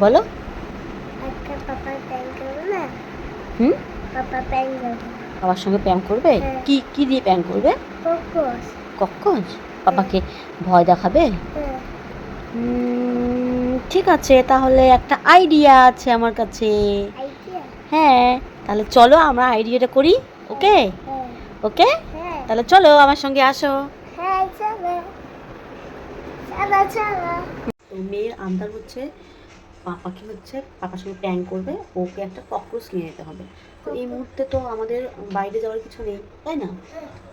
বলো। হুম? বাবার সঙ্গে প্যাং করবে? হ্যাঁ। কি কি দিয়ে প্যাং করবে? কোকোস কখন বাবাকে ভয় দেখাবে? হ্যাঁ। ঠিক আছে তাহলে একটা আইডিয়া আছে আমার কাছে। হ্যাঁ তাহলে চলো আমরা আইডিয়াটা করি ওকে? হ্যাঁ ওকে? তাহলে চলো আমার সঙ্গে আসো। হ্যাঁ মেয়ের আন্দার হচ্ছে পাপাকে হচ্ছে পাপার সঙ্গে প্ল্যান করবে, ওকে একটা ককরোচ নিয়ে যেতে হবে। তো এই মুহূর্তে তো আমাদের বাইরে যাওয়ার কিছু নেই, তাই না?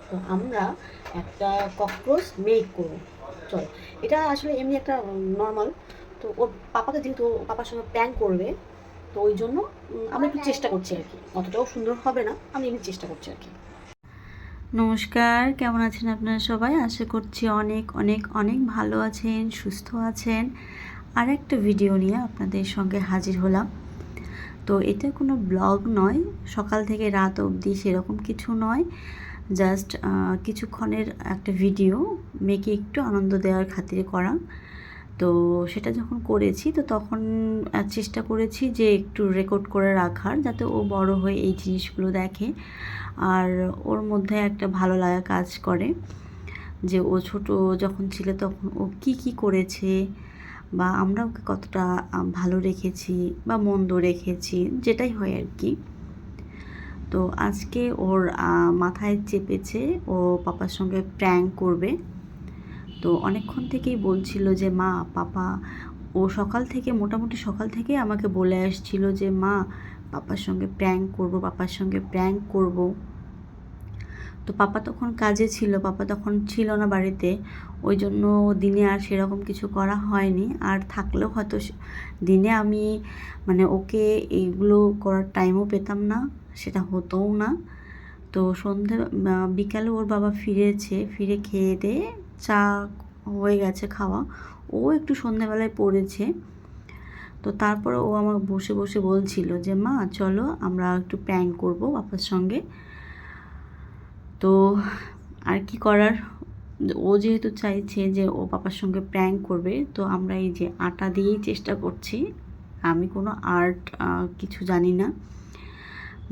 তো আমরা একটা ককরোচ মেক করব। চলো, এটা আসলে এমনি একটা নর্মাল তো ওর পাপাকে যেহেতু পাপার সঙ্গে প্ল্যান করবে, তো ওই জন্য আমি একটু চেষ্টা করছি আর কি। অতটাও সুন্দর হবে না, আমি এমনি চেষ্টা করছি আর কি। নমস্কার, কেমন আছেন আপনারা সবাই? আশা করছি অনেক অনেক অনেক ভালো আছেন, সুস্থ আছেন। আর একটা ভিডিও নিয়ে আপনাদের সঙ্গে হাজির হলাম। তো এটা কোনো ব্লগ নয়, সকাল থেকে রাত অবধি সেরকম কিছু নয়। জাস্ট কিছুক্ষণের একটা ভিডিও মেয়েকে একটু আনন্দ দেওয়ার খাতিরে করা। তো সেটা যখন করেছি, তো তখন চেষ্টা করেছি যে একটু রেকর্ড করে রাখার, যাতে ও বড় হয়ে এই জিনিসগুলো দেখে। আর ওর মধ্যে একটা ভালো লাগা কাজ করে যে ও ছোট, যখন ছিল তখন ও কি কি করেছে বা আমরা ওকে কতটা ভালো রেখেছি বা মন্দ রেখেছি, যেটাই হয় আর কি। তো আজকে ওর মাথায় চেপেছে, ও পাপার সঙ্গে প্র্যাঙ্ক করবে। তো অনেকক্ষণ থেকেই বলছিল যে, মা, পাপা, ও সকাল থেকে, মোটামুটি সকাল থেকে আমাকে বলে আসছিল যে, মা, পাপার সঙ্গে প্র্যাঙ্ক করব, পাপার সঙ্গে প্র্যাঙ্ক করব। তো পাপা তখন কাজে ছিল, পাপা তখন ছিল না বাড়িতে। ওই জন্য দিনে আর সেরকম কিছু করা হয়নি। আর থাকলেও হয়তো দিনে আমি মানে ওকে এইগুলো করার টাইমও পেতাম না, সেটা হতোও না। তো সন্ধে বিকালে ওর বাবা ফিরেছে, ফিরে খেয়ে দিয়ে চা হয়ে গেছে খাওয়া। ও একটু সন্ধেবেলায় পড়েছে। তো তারপরে ও আমার বসে বসে বলছিল যে, মা, চলো আমরা একটু প্র্যাঙ্ক করব বাবার সঙ্গে। তো আর কি করার? ও যেহেতু চাইছে যে ও পাপার সঙ্গে প্র্যাঙ্ক করবে, তো আমরা এই যে আটা দিয়েই চেষ্টা করছি। আমি কোনো আর্ট কিছু জানি না।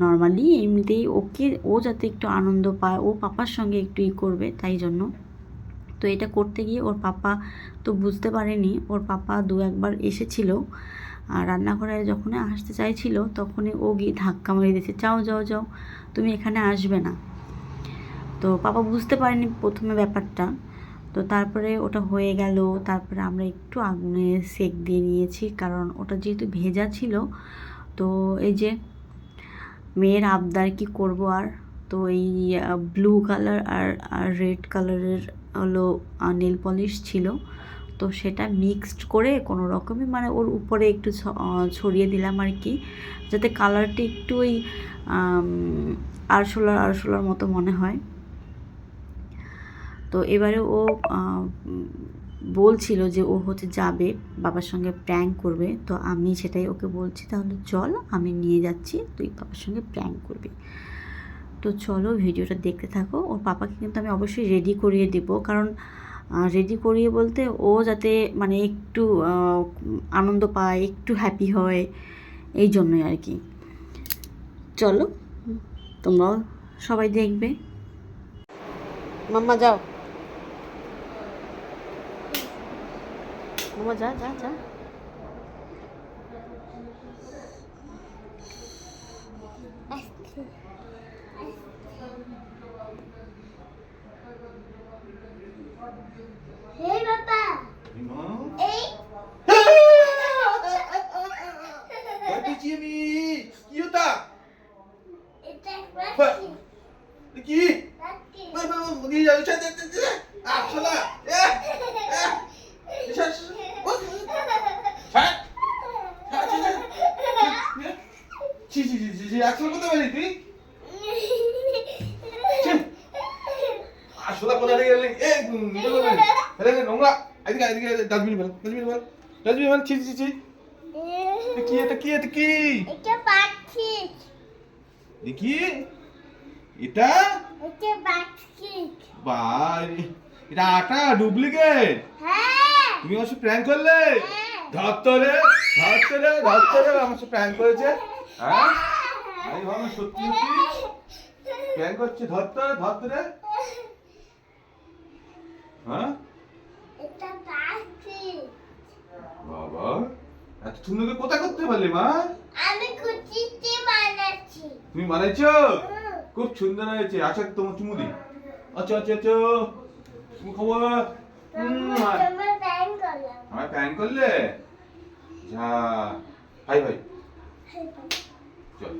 নর্মালি এমনিতেই ওকে, ও যাতে একটু আনন্দ পায়, ও পাপার সঙ্গে একটু ই করবে, তাই জন্য। তো এটা করতে গিয়ে ওর পাপা তো বুঝতে পারেনি। ওর পাপা দু একবার এসেছিল আর রান্নাঘরে যখন আসতে চাইছিল, তখনই ও গিয়ে ধাক্কা মারিয়ে দিয়েছে যাও যাও যাও, তুমি এখানে আসবে না। তো পাপা বুঝতে পারেনি প্রথমে ব্যাপারটা। তো তারপরে ওটা হয়ে গেল, তারপরে আমরা একটু আগুনে সেক দিয়ে নিয়েছি, কারণ ওটা যেহেতু ভেজা ছিল। তো এই যে মেয়ের আবদার কি করব আর? তো এই ব্লু কালার আর আর রেড কালারের হলো নেল পলিশ ছিল। তো সেটা মিক্সড করে কোনো রকমই মানে ওর উপরে একটু ছড়িয়ে দিলাম আর কি, যাতে কালারটা একটু ওই আরশোলার আরশোলার মতো মনে হয়। তো এবারে ও বলছিল যে ও হচ্ছে যাবে, বাবার সঙ্গে প্র্যাঙ্ক করবে। তো আমি সেটাই ওকে বলছি, তাহলে চল, আমি নিয়ে যাচ্ছি, তুই বাবার সঙ্গে প্র্যাঙ্ক করবি। তো চলো ভিডিওটা দেখতে থাকো। ওর পাপাকে কিন্তু আমি অবশ্যই রেডি করিয়ে দেব। কারণ রেডি করিয়ে বলতে ও যাতে মানে একটু আনন্দ পায়, একটু হ্যাপি হয়, এই জন্যই আর কি। চলো, তোমরাও সবাই দেখবে। মাম্মা, যাও। 我咋咋咋？哎！嘿，爸爸。你好。哎。喂，贝基咪，你？喂，喂喂喂，母女俩又在在在啊，出来！哎哎，你去试。ছি, ছি, করতে পারি তুই? আসলে? এ, উম, ইয়ে করবি? ফেলে দে, নোংরা। এদিকে, এদিকে, ডাস্টবিনে ফেল, ডাস্টবিনে ফেল। ডাস্টবিনে ফেল, ছি, ছি, ছি। কি, এটা কি, এটা কি? এটা পাখি দেখি এটা এটা পাখি বাই এটা আটা ডুপ্লিকেট হ্যাঁ তুমি অবশ্য প্র্যাঙ্ক করলে হ্যাঁ ধরতরে ধরতরে ধরতরে আমার সাথে প্র্যাঙ্ক করেছে হ্যাঁ আমি ভাবলাম সত্যি সত্যি। প্র্যাঙ্ক করছে ধরতরে ধরতরে হ্যাঁ? এটা পাখি বাবা এত সুন্দর কোথায় করতে পারলি মা? আমি কুচিতে বানাচ্ছি। তুমি বানাইছো? খুব সুন্দর হয়েছে। আচ্ছা তোমার চুমু দি। আচ্ছা আচ্ছা আচ্ছা। চুমু খাব আমার প্র্যাঙ্ক করলে? যা। ভাই ভাই চল।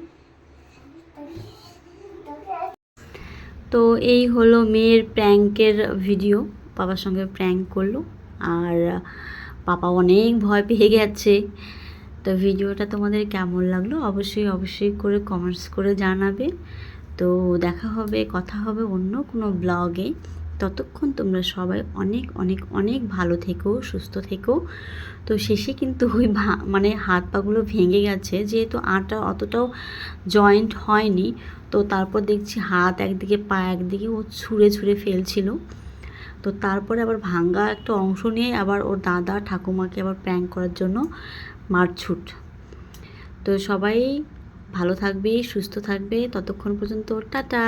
তো এই হলো মেয়ের প্র্যাঙ্কের ভিডিও। বাবার সঙ্গে প্র্যাঙ্ক করল আর পাপা অনেক ভয় পেয়ে গেছে। তো ভিডিওটা তোমাদের কেমন লাগল অবশ্যই অবশ্যই করে কমেন্টস করে জানাবে। তো দেখা হবে, কথা হবে অন্য কোনো ব্লগে ততক্ষণ তোমরা সবাই অনেক অনেক অনেক ভালো থেকো, সুস্থ থেকো। তো শেষে কিন্তু ওই মানে হাত পাগুলো ভেঙে গেছে, যেহেতু আটা অতটাও জয়েন্ট হয়নি, তো তারপর দেখছি হাত একদিকে, পা একদিকে ও ছুঁড়ে ছুঁড়ে ফেলছিল। তো তারপরে আবার ভাঙ্গা একটা অংশ নিয়ে আবার ওর দাদা ঠাকুমাকে আবার প্র্যাঙ্ক করার জন্য মারছুট। তো সবাই ভালো থাকবে, সুস্থ থাকবে, ততক্ষণ পর্যন্ত টাটা!